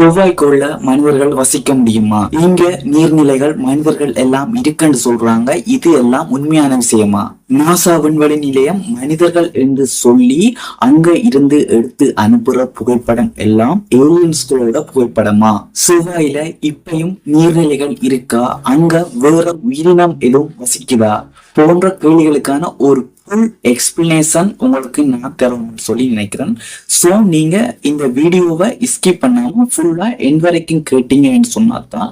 செவ்வாய்க்குள்ள மனிதர்கள் வசிக்க முடியுமா? இங்க நீர்நிலைகள் மனிதர்கள் எல்லாம் இருக்குன்னு சொல்றாங்க. இது எல்லாம் உண்மையான விஷயமா? நாசா விண்வெளி நிலையம் மனிதர்கள் என்று சொல்லி அங்க இருந்து எடுத்து அனுப்புற புகைப்படம் எல்லாம் ஏலியன்ஸ்களோட புகைப்படமா? செவ்வாயில இப்பயும் நீர்நிலைகள் இருக்கா? அங்க வேற உயிரினம் எதுவும் வசிக்குதா? போன்ற கேள்விகளுக்கான ஒரு ஃபுல் எக்ஸ்பிளனேஷன் உங்களுக்கு நான் தரணும்னு சொல்லி நினைக்கிறேன். ஸோ நீங்க இந்த வீடியோவை ஸ்கிப் பண்ணாம ஃபுல்லா என் வரைக்கும் கேட்டீங்கன்னு சொன்னாதான்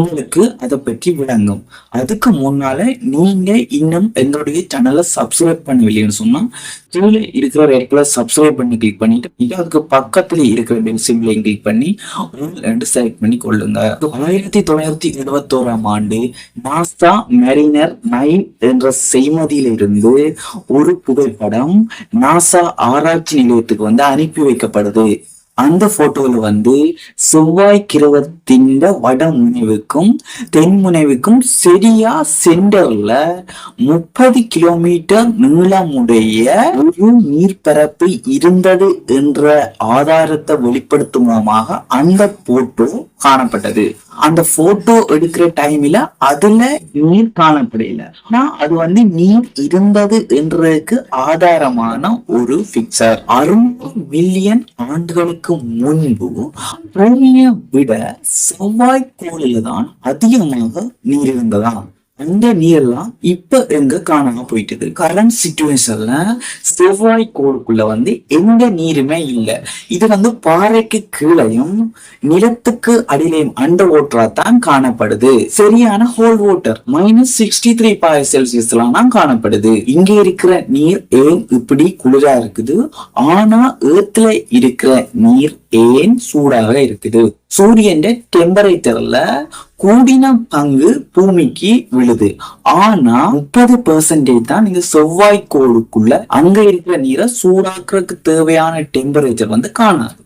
உங்களுக்கு அதை பற்றி விளங்கும். அதுக்கு முன்னால நீங்க இன்னும் எங்களுடைய சேனலை சப்ஸ்கிரைப் பண்ணவில்லைன்னு சொன்னா கீழே இருக்கிற ரெட் கலர் சப்ஸ்கிரைப் பண்ணி கிளிக் பண்ணிட்டு இது அதுக்கு பக்கத்துல இருக்கிற பெல் சிம்லையும் கிளிக் பண்ணி உள் ரெண்டு செலக்ட் பண்ணி கொள்ளுங்க. ஆயிரத்தி தொள்ளாயிரத்தி எழுபத்தோராம் ஆண்டு நாசா மெரினர் நைன் என்ற செய்மதியிலிருந்து ஒரு புகைப்படம் நாசா ஆராய்ச்சி நிலையத்துக்கு வந்து அனுப்பி வைக்கப்படுது. அந்த போட்டோல வந்து செவ்வாய் கிரகத்தின் வட முனைவுக்கும் தென் முனைவுக்கும் சரியா சென்டர்ல முப்பது கிலோமீட்டர் நீளமுடைய ஒரு நீர்ப்பரப்பு இருந்தது என்ற ஆதாரத்தை வெளிப்படுத்தும் மூலமாக அந்த போட்டோ காணப்பட்டது. அந்த போட்டோ எடுக்கிற டைம்ல அதுல நீர் காணப்படையில ஆனா அது வந்து நீர் இருந்தது என்றதுக்கு ஆதாரமான ஒரு பிக்சர் அறுநூறு மில்லியன் ஆண்டுகளுக்கு முன்பு பூமியை விட செவ்வாய் கோளில தான் அதிகமாக நீர் இருந்ததாம். அந்த நீர்லாம் இப்ப எங்க காணாம போயிட்டது? கரண்ட் சுச்சுவேஷன்ல செவ்வாய் கோளுக்குள்ள வந்து எந்த நீருமே இல்ல. இது வந்து பாறைக்கு கீழையும் நிலத்துக்கு அடியிலையும் அண்டர் வாட்டரா தான் காணப்படுது. சரியான whole water minus sixty three பாய் செல்சியஸ்லாம் தான் காணப்படுது. இங்க இருக்கிற நீர் ஏன் இப்படி குளிரா இருக்குது? ஆனா ஏத்துல இருக்கிற நீர் ஏன் சூடாக இருக்குது? சூரியன் டெம்பரேச்சர்ல கூடின பங்கு பூமிக்கு விழுது. ஆனா முப்பது பெர்சன்டேஜ் தான் இந்த செவ்வாய் கோளுக்குள்ள அங்க இருக்கிற நீரை சூடாக்குறதுக்கு தேவையான டெம்பரேச்சர் வந்து காணாது.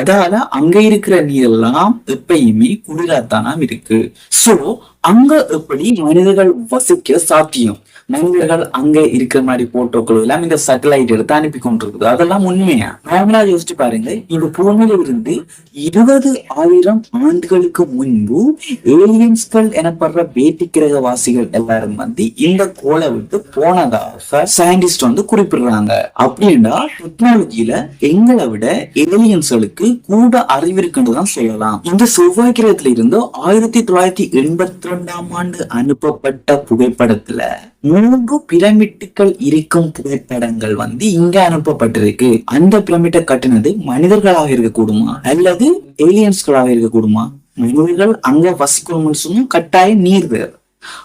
அதால அங்க இருக்கிற நீரெல்லாம் எப்பயுமே குளிராத்தானா இருக்கு. சோ அங்க எப்படி மனிதர்கள் வசிக்க சாத்தியம்? மனிதர்கள் அங்க இருக்கிற மாதிரி போட்டோக்கள் எல்லாம் இந்த சேட்டலைட் எடுத்து அனுப்பி கொண்டிருக்குது. அதெல்லாம் உண்மையா? நார்மலா யோசிச்சு பாருங்க இந்த பூமியில இருந்து இருபது ஆயிரம் ஆண்டுகளுக்கு முன்பு ஏலியன்ஸ்கள் எனப்படுற வேட்டி கிரக வாசிகள் எல்லாரும் வந்து இந்த கோலை விட்டு போனதாக சயின்டிஸ்ட் வந்து குறிப்பிடுறாங்க. அப்படின்னா டெக்னாலஜியில எங்களை விட ஏலியன்ஸ்களுக்கு கூட அறிவு இருக்குன்னு சொல்லலாம். இந்த செவ்வாய் கிரகத்துல இருந்து ஆயிரத்தி தொள்ளாயிரத்தி எண்பத்தி ரெண்டாம் ஆண்டு அனுப்பப்பட்ட புகைப்படத்துல மூன்று பிரமிட்டுகள் இருக்கும் புகைப்படங்கள் வந்து இங்க அனுப்பப்பட்டிருக்கு. அந்த பிரமிட்டை கட்டினது மனிதர்களாக இருக்கக்கூடுமா? அல்லது ஏலியன்ஸ்களாக இருக்கக்கூடுமா? மனிதர்கள் அங்க வசிக்கணும்னு சொன்னா கட்டாயம் நீர் தேவை.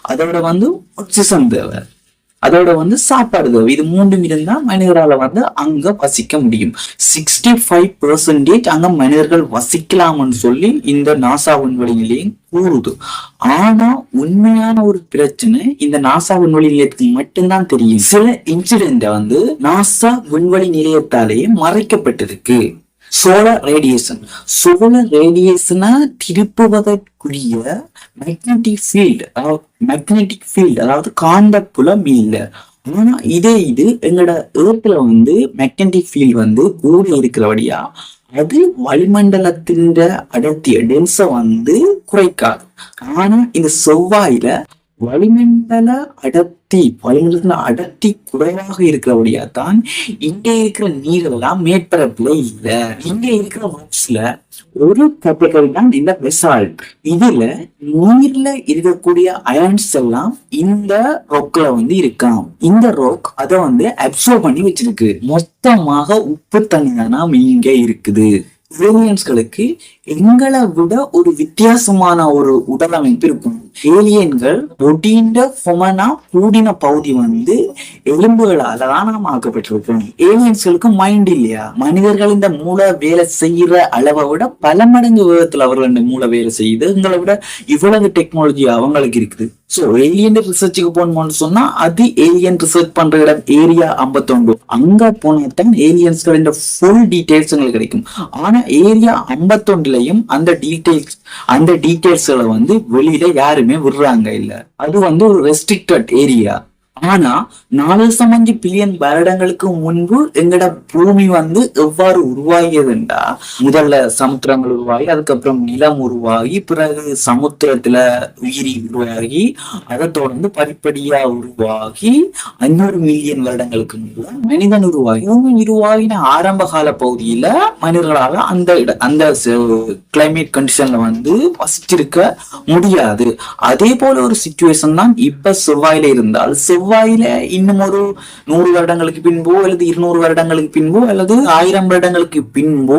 அதோட வந்து ஆக்சிஜன் தேவை. அதோட வந்து சாப்பாடு இது மூன்றும் இருந்தா மனிதரால வந்து அங்க வசிக்க முடியும். சிக்ஸ்டி ஃபைவ் பெர்சன்டேஜ் அங்க மனிதர்கள் வசிக்கலாம்னு சொல்லி இந்த நாசா விண்வெளி நிலையம் கூறுது. ஆனா உண்மையான ஒரு பிரச்சனை இந்த நாசா விண்வெளி நிலையத்துக்கு மட்டும்தான் தெரியும். சில இன்சிடென்ட வந்து நாசா விண்வெளி நிலையத்தாலேயே மறைக்கப்பட்டிருக்கு. சோலார் ரேடியேஷன் சோலார் ரேடியேஷனா திருப்புவதற்குரிய மேக்னெட்டிக் ஃபீல்டு அதாவது மேக்னெட்டிக் ஃபீல்டு அதாவது காந்த புலம் இல்லை. ஆனா இதே இது எங்களோட ஏர்த்துல வந்து மேக்னெட்டிக் ஃபீல்டு வந்து கூடி இருக்கிறபடியா அது வளிமண்டலத்தின் அடர்த்திய டென்ஸை வந்து குறைக்காது. ஆனா இந்த செவ்வாயில வளிமண்டல அடர்த்தி வளிமண்டல அடர்த்தி குறைவாக இருக்கிறபடியா தான் இங்க இருக்கிற நீரெல்லாம் மேற்பரப்புல இல்ல. இங்க இருக்கிற ராக்ஸ்ல ஒரு கப்பல்கள் தான் இந்த வெசால்ட் இதுல நீர்ல இருக்கக்கூடிய அயன்ஸ் எல்லாம் இந்த ரொக்ல வந்து இருக்காம் இந்த ரொக் அதை வந்து அப்சர்வ் பண்ணி வச்சிருக்கு. மொத்தமாக உப்பு தண்ணி தானா இங்க இருக்குது. ஏலியன்ஸ்களுக்கு எங்களை விட ஒரு வித்தியாசமான ஒரு உடலமைப்பு இருக்கும். ஏலியன்கள் ஒடிந்த பொமனா கூடின பகுதி வந்து எலும்புகளால தான் நாம் ஆக்கப்பட்டிருக்கோம் ஏலியன்ஸ்களுக்கு மைண்ட் இல்லையா? மனிதர்கள் இந்த மூளை வேலை செய்யற அளவை விட பல மடங்கு வேகத்துல அவர்கள் இந்த மூளை வேலை செய்யுது எங்களை விட இவ்வளவு டெக்னாலஜி அவங்களுக்கு இருக்குது. சோ ஏலியன் ரிசர்ச்சுக்கு போகணும்னு சொன்னா அது ஏலியன் ரிசர்ச் பண்ற இடம் ஏரியா ஐம்பத்தொண்டு அங்க போனா தான் ஏலியன்ஸ்கள் ஃபுல் டீடைல்ஸ் எங்களுக்கு கிடைக்கும். ஆனா ஏரியா ஐம்பத்தொண்டுலயும் அந்த டீடைல்ஸ் அந்த டீடைல்ஸ்களை வந்து வெளியில யாருமே விடுறாங்க இல்ல. அது வந்து ஒரு ரெஸ்ட்ரிக்டட் ஏரியா ஆனா நாலு அஞ்சு பில்லியன் வருடங்களுக்கு முன்பு எங்கட பூமி வந்து எவ்வாறு உருவாகியதுண்டா? முதல்ல சமுத்திரங்கள் உருவாகி அதுக்கப்புறம் நிலம் உருவாகி பிறகு சமுத்திரத்துல உயிரி உருவாகி அதை தொடர்ந்து படிப்படியா உருவாகி ஐநூறு மில்லியன் வருடங்களுக்கு முன்பு மனிதன் உருவாகி. உருவாகின ஆரம்ப கால பகுதியில மனிதர்களால அந்த இட அந்த கிளைமேட் கண்டிஷன்ல வந்து வசிச்சிருக்க முடியாது. அதே போல ஒரு சுச்சுவேஷன் தான் இப்ப செவ்வாயில இருந்தால் செவ்வாயில இன்னும் ஒரு நூறு வருடங்களுக்கு பின்போ அல்லது இருநூறு வருடங்களுக்கு பின்போ அல்லது ஆயிரம் வருடங்களுக்கு பின்போ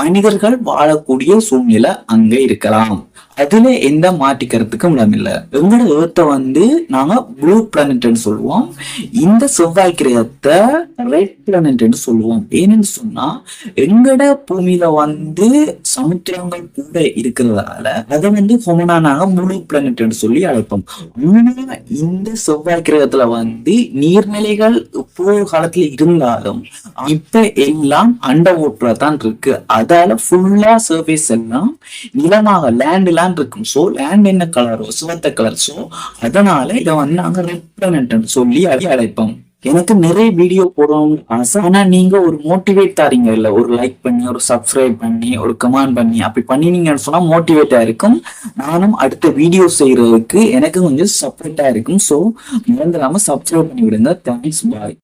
மனிதர்கள் வாழக்கூடிய சூழ்நிலை அங்க இருக்கலாம். அதுல எந்த மாற்றிக்கிறதுக்கும் இடமில்லை எங்களோட ஏர்த்தை வந்து நாங்க ப்ளூ பிளானட்னு சொல்லுவோம். இந்த செவ்வாய் கிரகத்தை ரெட் பிளானட்னு சொல்லுவோம். ஏன்னு சொன்னா எங்கட பூமியில வந்து சமுத்திரங்கள் கூட இருக்கிறதால அதை வந்து ஹொமனானாக ப்ளூ பிளானட்னு சொல்லி அழைப்போம். இந்த செவ்வாய் கிரகத்துல வந்து நீர்நிலைகள் இப்போ காலத்துல இருந்தாலும் இப்ப எல்லாம் அண்ட ஓட்டுறதான் இருக்கு. அதால ஃபுல்லா சர்ஃபேஸ் எல்லாம் நிலமாக லேண்ட்ல லேண்ட் இருக்கும் ஸோ லேண்ட் என்ன கலரோ சிவத்த கலர் ஸோ அதனால இதை வந்து நாங்கள் ரெட் பிளானட்னு சொல்லி அதை அழைப்போம். எனக்கு நிறைய வீடியோ போடணும்னு ஆசை. ஆனா நீங்க ஒரு மோட்டிவேட் தாரீங்க இல்ல. ஒரு லைக் பண்ணி ஒரு சப்ஸ்கிரைப் பண்ணி ஒரு கமெண்ட் பண்ணி அப்படி பண்ணினீங்கன்னு சொன்னா மோட்டிவேட்டா இருக்கும். நானும் அடுத்த வீடியோ செய்யறதுக்கு எனக்கு கொஞ்சம் சப்போர்ட்டா இருக்கும். ஸோ மறந்துடாம சப்ஸ்கிரைப் பண்ணி விடுங்க தேங்க்ஸ் பாய்